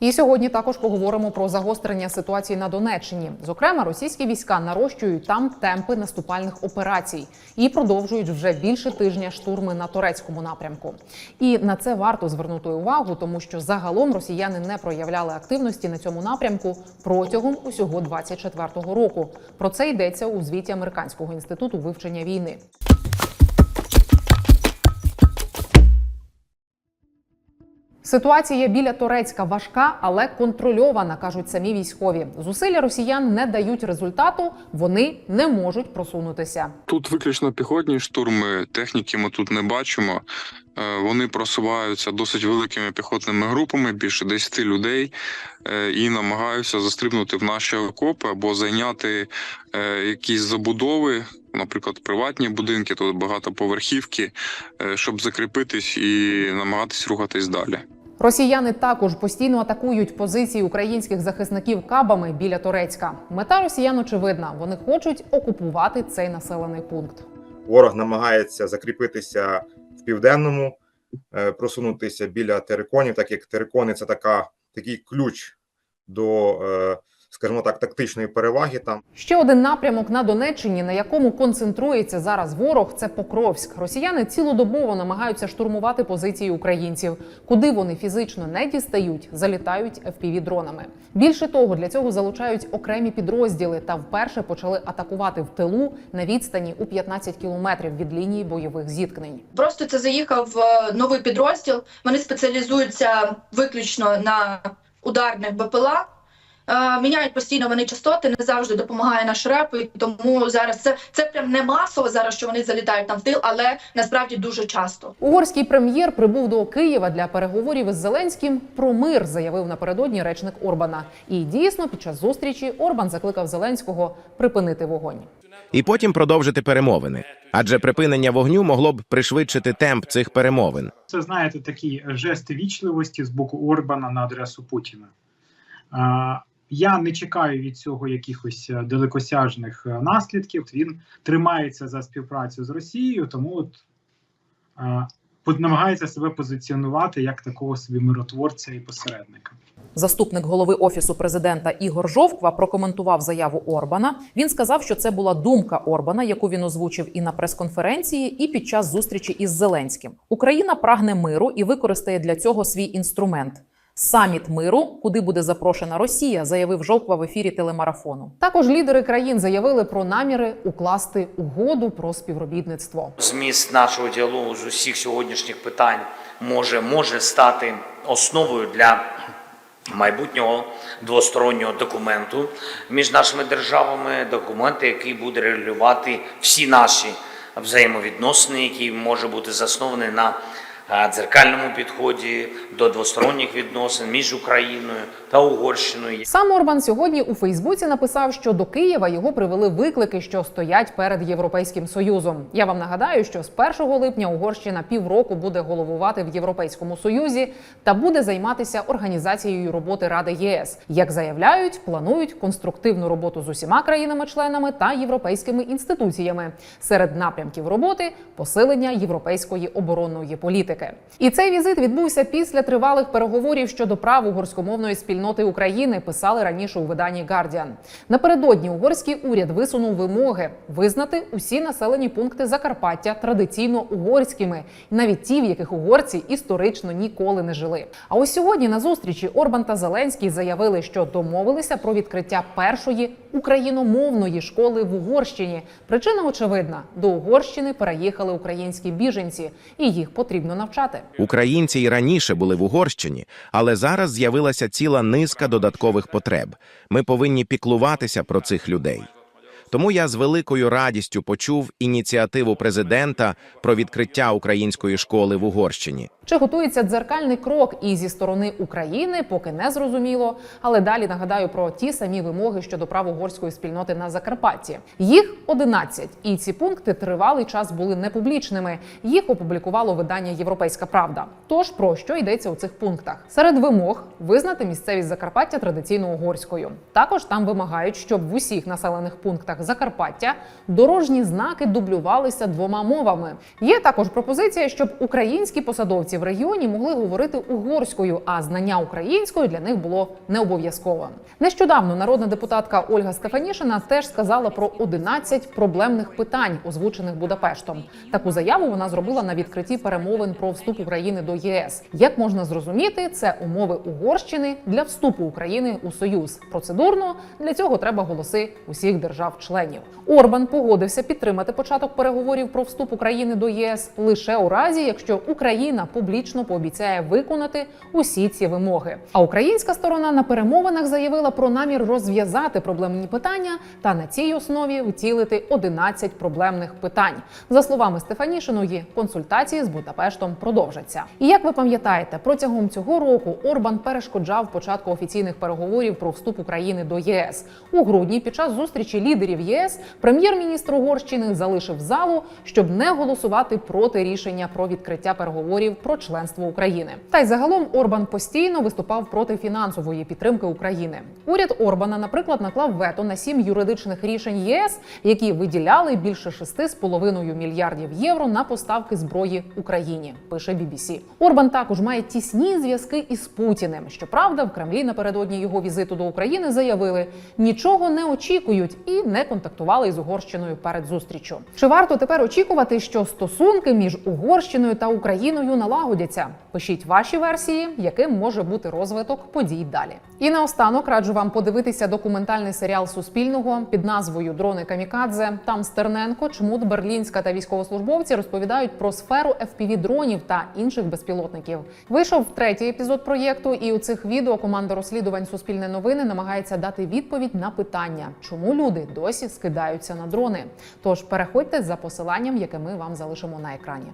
І сьогодні також поговоримо про загострення ситуації на Донеччині. Зокрема, російські війська нарощують там темпи наступальних операцій і продовжують вже більше тижня штурми на турецькому напрямку. І на це варто звернути увагу, тому що загалом росіяни не проявляли активності на цьому напрямку протягом усього 24-го року. Про це йдеться у звіті Американського інституту вивчення війни. Ситуація біля Торецька важка, але контрольована, кажуть самі військові. Зусилля росіян не дають результату, вони не можуть просунутися. Тут виключно піхотні штурми, техніки ми тут не бачимо. Е, Вони просуваються досить великими піхотними групами, більше 10 людей, е, і намагаються застрибнути в наші окопи або зайняти е, якісь забудови, наприклад, приватні будинки, тут багатоповерхівки, щоб закріпитись і намагатись рухатись далі. Росіяни також постійно атакують позиції українських захисників кабами біля Торецька. Мета росіян очевидна: вони хочуть окупувати цей населений пункт. Ворог намагається закріпитися в південному, е, просунутися біля териконів, так як терикони це така, такий ключ до, е, скажімо так, тактичної переваги там. Ще один напрямок на Донеччині, на якому концентрується зараз ворог, це Покровськ. Росіяни цілодобово намагаються штурмувати позиції українців. Куди вони фізично не дістають, залітають fpv дронами. Більше того, для цього залучають окремі підрозділи та вперше почали атакувати в тилу на відстані у 15 кілометрів від лінії бойових зіткнень. Просто це заїхав е, новий підрозділ. Вони спеціалізуються виключно на ударних БПЛА. Е, Міняють постійно вони частоти, не завжди допомагає наш реп. І тому зараз це, це прям не масово зараз, що вони залітають там в тил, але насправді дуже часто. Угорський прем'єр прибув до Києва для переговорів із Зеленським про мир, заявив напередодні речник Орбана. І дійсно, під час зустрічі Орбан закликав Зеленського припинити вогонь. і потім продовжити перемовини. Адже припинення вогню могло б пришвидшити темп цих перемовин. Це знаєте такий жест вічливості з боку Орбана на адресу Путіна. Я не чекаю від цього якихось е, далекосяжних е, наслідків. Він тримається за співпрацю з Росією, тому от е, намагається себе позиціонувати як такого собі миротворця і посередника. Заступник голови офісу президента Ігор Жовква прокоментував заяву Орбана. Він сказав, що це була думка Орбана, яку він озвучив і на прес-конференції, і під час зустрічі із Зеленським. Україна прагне миру і використає для цього свій інструмент. Саміт миру, куди буде запрошена Росія, заявив Жовква в ефірі телемарафону. Також лідери країн заявили про наміри укласти угоду про співробітництво. Зміст нашого діалогу з усіх сьогоднішніх питань може, може стати основою для майбутнього двостороннього документу між нашими державами, документ, який буде регулювати всі наші взаємовідносини, який може бути заснований на дзеркальному підході до двосторонніх відносин між Україною та Угорщиною. Сам Орбан сьогодні у Фейсбуці написав, що до Києва його привели виклики, що стоять перед Європейським Союзом. Я вам нагадаю, що з 1 липня Угорщина півроку буде головувати в Європейському Союзі та буде займатися організацією роботи Ради ЄС. Як заявляють, планують конструктивну роботу з усіма країнами-членами та європейськими інституціями. Серед напрямків роботи посилення європейської оборонної політики. І цей візит відбувся після тривалих переговорів щодо прав угорськомовної спільноти України. Писали раніше у виданні Guardian. Напередодні угорський уряд висунув вимоги визнати усі населені пункти Закарпаття традиційно угорськими, навіть ті, в яких угорці історично ніколи не жили. А ось сьогодні на зустрічі Орбан та Зеленський заявили, що домовилися про відкриття першої україномовної школи в Угорщині. Причина очевидна: до Угорщини переїхали українські біженці, і їх потрібно навчати. Українці і раніше були в Угорщині, але зараз з'явилася ціла низка додаткових потреб. Ми повинні піклуватися про цих людей. Тому я з великою радістю почув ініціативу президента про відкриття української школи в Угорщині. Чи готується дзеркальний крок і зі сторони України, поки не зрозуміло. Але далі нагадаю про ті самі вимоги щодо прав угорської спільноти на Закарпатті. Їх 11, і ці пункти тривалий час були непублічними. Їх опублікувало видання Європейська Правда. Тож про що йдеться у цих пунктах? Серед вимог визнати місцевість Закарпаття традиційно угорською. Також там вимагають, щоб в усіх населених пунктах регіонах Закарпаття дорожні знаки дублювалися двома мовами. Є також пропозиція, щоб українські посадовці в регіоні могли говорити угорською, а знання української для них було не обов'язковим. Нещодавно народна депутатка Ольга Стефанішина теж сказала про 11 проблемних питань, озвучених Будапештом. Таку заяву вона зробила на відкритті перемовин про вступ України до ЄС. Як можна зрозуміти, це умови Угорщини для вступу України у Союз. Процедурно для цього треба голоси усіх держав-членів. Орбан погодився підтримати початок переговорів про вступ України до ЄС лише у разі, якщо Україна публічно пообіцяє виконати усі ці вимоги. А українська сторона на перемовинах заявила про намір розв'язати проблемні питання та на цій основі втілити 11 проблемних питань. За словами Стефанішиної, консультації з Будапештом продовжаться. І як ви пам'ятаєте, протягом цього року Орбан перешкоджав початку офіційних переговорів про вступ України до ЄС. У грудні під час зустрічі лідерів ЄС прем'єр-міністр Угорщини залишив залу, щоб не голосувати проти рішення про відкриття переговорів про членство України. Та й загалом Орбан постійно виступав проти фінансової підтримки України. Уряд Орбана, наприклад, наклав вето на сім юридичних рішень ЄС, які виділяли більше 6,5 мільярдів євро на поставки зброї Україні. Пише BBC. Орбан також має тісні зв'язки із Путіним. Щоправда, в Кремлі напередодні його візиту до України заявили, нічого не очікують і не контактували із Угорщиною перед зустрічю. Чи варто тепер очікувати, що стосунки між Угорщиною та Україною налагодяться? Пишіть ваші версії, яким може бути розвиток подій далі. І наостанок раджу вам подивитися документальний серіал Суспільного під назвою Дрони Камікадзе. Там Стерненко, Чмут, Берлінська та військовослужбовці розповідають про сферу fpv дронів та інших безпілотників. Вийшов третій епізод проєкту, і у цих відео команда розслідувань Суспільне новини намагається дати відповідь на питання, чому люди досі скидаються на дрони. Тож переходьте за посиланням, яке ми вам залишимо на екрані.